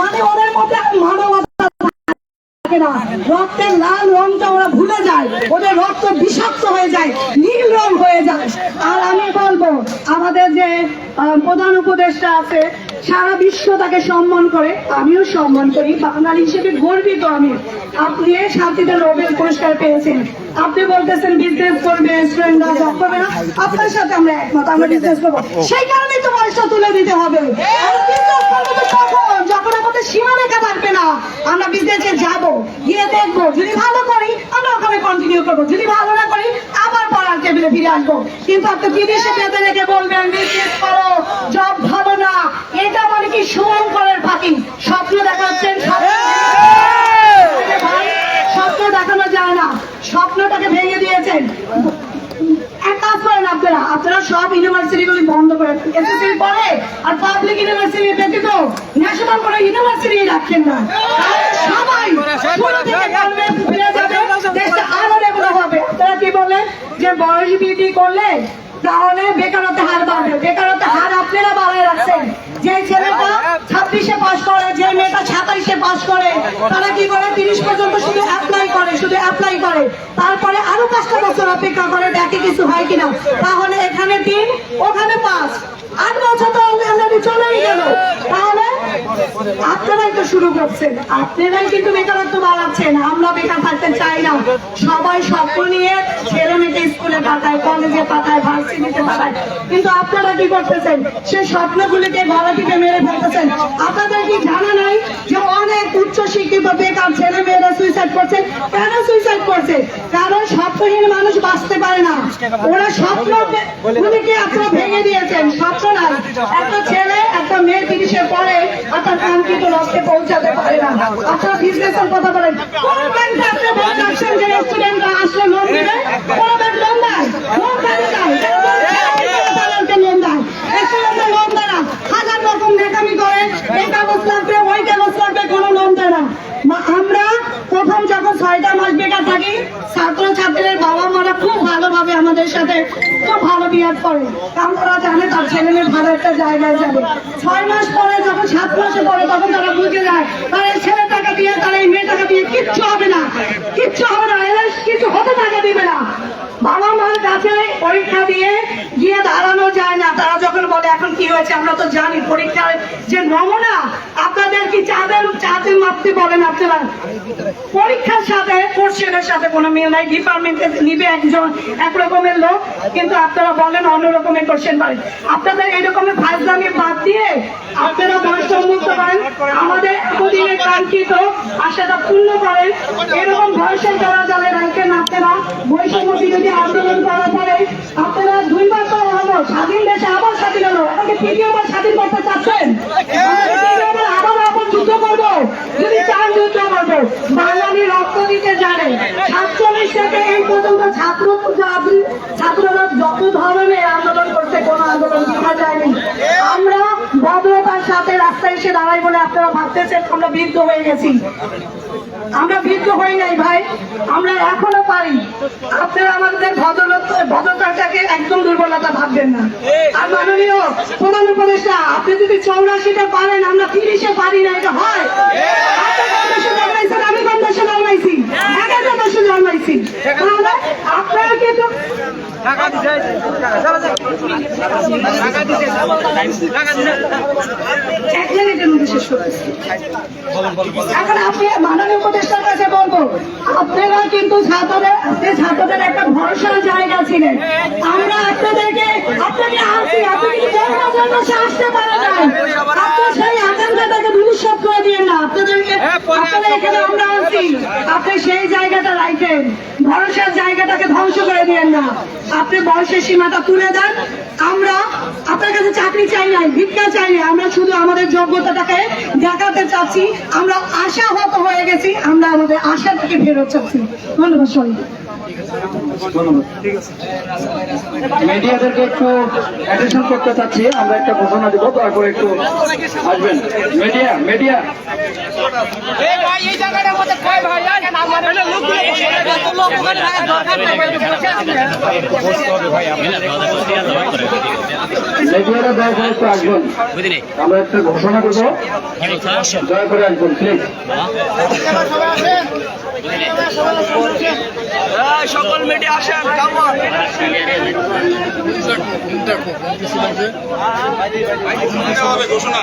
মানে ওদের মধ্যে মানবতা থাকে না। রক্তের লাল রংটা ওরা ভুলে যায়। ওদের রক্ত বিষাক্ত হয়ে যায়, নীল রং হয়ে যায়। আর আমি বলব, আমাদের যে প্রধান উপদেষ্টা আছে, সারা বিশ্ব তাকে সম্মান করে, আমিও সম্মান করি। বাঙালি হিসেবে গর্বিত আমি। আপনি শান্তিতে নোবেল পুরস্কার পেয়েছেন। আপনি বলতেছেন বিজনেস করবে স্টুডেন্টরা জব করবে না। আপনার সাথে আমরা একমত, আমরা বিজনেস করব। সেই কারণেই তো বয়সটা তুলে দিতে হবে আর business করব তো তখন যখন আমাদের সীমারেখা থাকবে না আমরা বিজনেসে যাব গিয়ে দেখব যদি ভালো করি আমরা ওখানে কন্টিনিউ করব যদি ভালো না করি আবার টেবিলে ফিরে আসব। কিন্তু আপনি বিদেশে পেতে রেখে বলবেন করো জব ভালো না। এটা মানে কি সুমন ফাঁকি? স্বপ্ন দেখাচ্ছেন স্বপ্ন। দেখানো যায় না। স্বপ্নটাকে ভেঙে দিয়েছেন। এক কাজ করেন আপনারা। আপনারা সব ইউনিভার্সিটি গুলি বন্ধ করেন এসএসসি পরে আর পাবলিক ইউনিভার্সিটি ব্যতীত ন্যাশনাল কোনো ইউনিভার্সিটি রাখেন না। সবাই শুরু থেকে করবে ফিরে যাবে দেশটা আরও ডেভেলপ হবে আপনারা কি বলেন যে বয়স বৃদ্ধি করলে তাহলে বেকারত্বের হার বাড়বে। বেকারত্বের হার আপনারা বাড়ায় রাখছেন। যে ছেলেটা ছাব্বিশে পাস করে, যে মেয়েটা সাতাইশে পাস করে, তারা কি করে? তিরিশ পর্যন্ত শুধু অ্যাপ্লাই করে, শুধু অ্যাপ্লাই করে। তারপরে আরও পাঁচটা বছর অপেক্ষা করে দেখে কিছু হয় কিনা? তাহলে এখানে তিন, ওখানে পাঁচ। আট বছর তো অলরেডি চলেই গেল তাহলে আপনারাই তো আপনারাই কিন্তু বেকারত্ব বাড়াচ্ছেন। আমরা বেকার থাকতে চাই না। সবাই স্বপ্ন নিয়ে ছেলে মেয়েকে স্কুলে পাঠায় কলেজে পাঠায় ভার্সিটিতে পাঠায়। কিন্তু আপনারা কি করতেছেন? সেই স্বপ্নগুলিকে গলাটিতে মেরে ফেলতেছেন। আপনাদের কি জানা নাই যে অনেক উচ্চ শিক্ষিত বেকার ছেলে মেয়েরা সুইসাইড করছে? কেন সুইসাইড করছে? কারণ স্বপ্নহীন মানুষ বাঁচতে পারে না। ওরা স্বপ্ন গুলিকে আপনারা ভেঙে দিয়েছেন। স্বপ্ন নাই। একটা ছেলে একটা মেয়ে তিরিশে পরে আর তার কাঙ্ক্ষিত লক্ষ্যে পৌঁছাতে পারে না আপনারা কথা বলেন। কোন আপনি যে আসলে লোন দিবে কোন ব্যাংক লোন দেয়। ছয়টা মাস বেকার থাকি ছাত্র ছাত্রীদের বাবা মারা খুব ভালোভাবে আমাদের সাথে খুব ভালো করে। ভালো একটা জায়গায় যাবে। ছয় মাস পরে, যখন সাত মাসে পরে, তখন তারা বুঝে যায়, তার এই ছেলে টাকা দিয়ে তার এই মেয়ে টাকা দিয়ে কিচ্ছু হবে না। কিচ্ছু হবে না এরা কিছু হতে টাকা দিবে না। বাবা মার কাছে পরীক্ষা দিয়ে গিয়ে দাঁড়ানো যায় না। তারা যখন বলে, এখন কি হয়েছে? আমরা তো জানি পরীক্ষার যে নমুনা আপনাদের কি চাঁদের চাঁদের মাপতে বলেন আপনারা? পরীক্ষার সাথে, কোর্সের সাথে কোনো মিল নাই। ডিপার্টমেন্টে নিবে একজন একরকমের লোক, কিন্তু আপনারা বলেন অন্য রকমের কোশ্চেন পারেন আপনাদের এরকমের ফাজলামি বাদ দিয়ে আপনারা বয়স মুক্ত করেন আমাদের এতদিনের কাঙ্ক্ষিত পূর্ণ করেন এরকম বয়সের যারা যারা রাখেন আপনারা বৈষম্য বিরোধী আন্দোলন করার পরে আপনারা দুইবার তো হলো, স্বাধীন দেশে আবার স্বাধীন হলো। এটাকে তৃতীয়বার স্বাধীন করতে চাচ্ছেন? আবার বাঙালি রক্ত দিতে ছাত্র ছাত্ররা যত ধরনের আন্দোলন করছে কোন আন্দোলন দেখা যায়নি আমরা ভদ্রতার সাথে রাস্তায় এসে দাঁড়াই বলে আপনারা ভাবতেছেন আমরা বৃদ্ধ হয়ে গেছি। আমরা বৃদ্ধ হই নাই ভাই, আমরা এখনও পারি। আপনারা আমাদের ভদ্রতা ভদ্রতাটাকে একদম দুর্বলতা ভাববেন না। আর মাননীয় প্রধান উপদেষ্টা, আপনি যদি চৌরাশিটা পারেন, আমরা তিরিশে পারি না, এটা হয়। আমি দেশে জন্মাইছি একটা জন্মাইছি আপনারা কিন্তু এক মিনিটের মধ্যে শেষ করতেছি এখন আপনি মাননীয় উপদেষ্টার কাছে বলব আপনারা কিন্তু ছাত্রদের আপনি ছাত্রদের একটা ভরসার জায়গা ছিলেন। আমরা আপনাদেরকে আপনাকে আসি আপনি কিন্তু আসতে পারেন না আপনি সেই আকাঙ্ক্ষাটাকে ভবিষ্যৎ করে দিয়ে না। আপনাদেরকে আপনারা এখানে আমরা আছি। আপনি সেই জায়গাটা রাখেন ভরসার জায়গাটাকে ধ্বংস করে দিয়েন না। আপনি বয়সের সীমাটা তুলে দেন। আমরা আপনার কাছে চাকরি চাই নাই ভিক্ষা চাই নাই। আমরা শুধু আমাদের যোগ্যতাটাকে দেখাতে চাচ্ছি। আমরা আশাহত হয়ে গেছি। আমরা আমাদের আশা থেকে ফেরত চাচ্ছি। ধন্যবাদ সবাই মিডিয়াদেরকে একটু অ্যাটেনশন করতে চাচ্ছি। আমরা একটা ঘোষণা দিব তারপরে একটু আসবেন। Media media. আমরা একটা ঘোষণা করব। দয়া করে আসবেন প্লিজ সকল মিডিয়া আসেন ঘোষণা।